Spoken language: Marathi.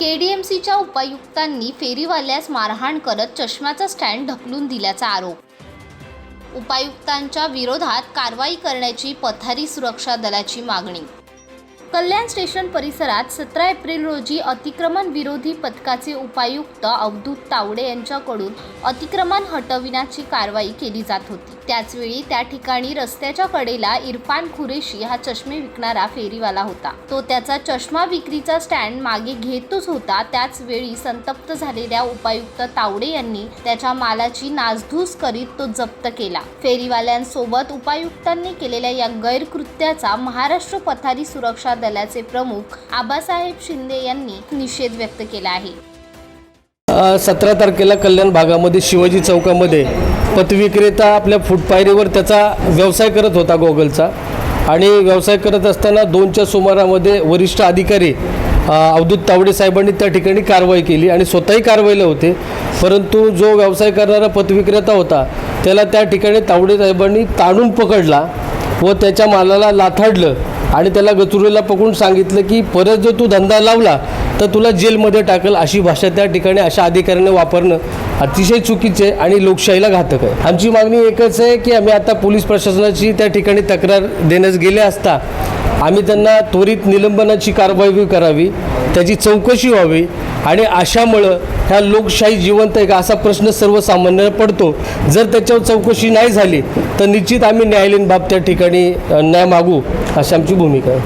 केडीएमसीच्या उपायुक्तांनी फेरीवाल्यास मारहाण करत चष्म्याचा स्टँड ढकलून दिल्याचा आरोप. उपायुक्तांच्या विरोधात कारवाई करण्याची पथारी सुरक्षा दलाची मागणी कल्याण स्टेशन परिसरात सतरा एप्रिल रोजी अतिक्रमण विरोधी पथकाचे उपायुक्त अवधूत तावडे यांच्याकडून अतिक्रमण हटविण्याची कारवाई केली जात होती. त्याचवेळी त्या ठिकाणी रस्त्याच्या कडेला इरफान खुरेशी हा चष्मे विकणारा फेरीवाला होता. तो त्याचा चष्मा विक्रीचा स्टँड मागे घेतच होता. त्याचवेळी संतप्त झालेल्या उपायुक्त तावडे यांनी त्याच्या मालाची नासधूस करीत तो जप्त केला. फेरीवाल्यांसोबत उपायुक्तांनी केलेल्या या गैरकृत्याचा महाराष्ट्र पथारी सुरक्षा दलाचे प्रमुख आबासाहेब शिंदे यांनी निषेध व्यक्त केला आहे. सतरा तारखेला कल्याण भागामध्ये शिवाजी चौकामध्ये पतविक्रेता आपल्या फुटपायरीवर त्याचा व्यवसाय करत होता गोगलचा. आणि व्यवसाय करत असताना दोनच्या सुमारामध्ये वरिष्ठ अधिकारी अवधूत तावडे साहेबांनी त्या ठिकाणी कारवाई केली आणि स्वतःही कारवाईला होते. परंतु जो व्यवसाय करणारा पतविक्रेता होता त्याला त्या ठिकाणी तावडे साहेबांनी ताणून पकडला व त्याच्या मालाला लाथाडलं. आणि त्याला गचुरीला पकडून सांगितलं की परत जर तू धंदा लावला तर तुला जेलमध्ये टाकल अशी भाषा त्या ठिकाणी अशा अधिकाऱ्यांनी वापरणं अतिशय चुकीचं आहे आणि लोकशाहीला घातक आहे. आमची मागणी एकच आहे की आम्ही आता पोलीस प्रशासनाची त्या ठिकाणी तक्रार देण्यास गेले असता आम्ही त्यांना त्वरित निलंबनाची कारवाई करावी त्याची चौकशी व्हावी आणि अशामुळं ह्या लोकशाही जिवंत आहे का असा प्रश्न सर्वसामान्य पडतो. जर त्याच्यावर चौकशी नाही झाली तर निश्चित आम्ही न्यायालयीन बाब त्या ठिकाणी न्याय मागू अशी आमची भूमिका आहे.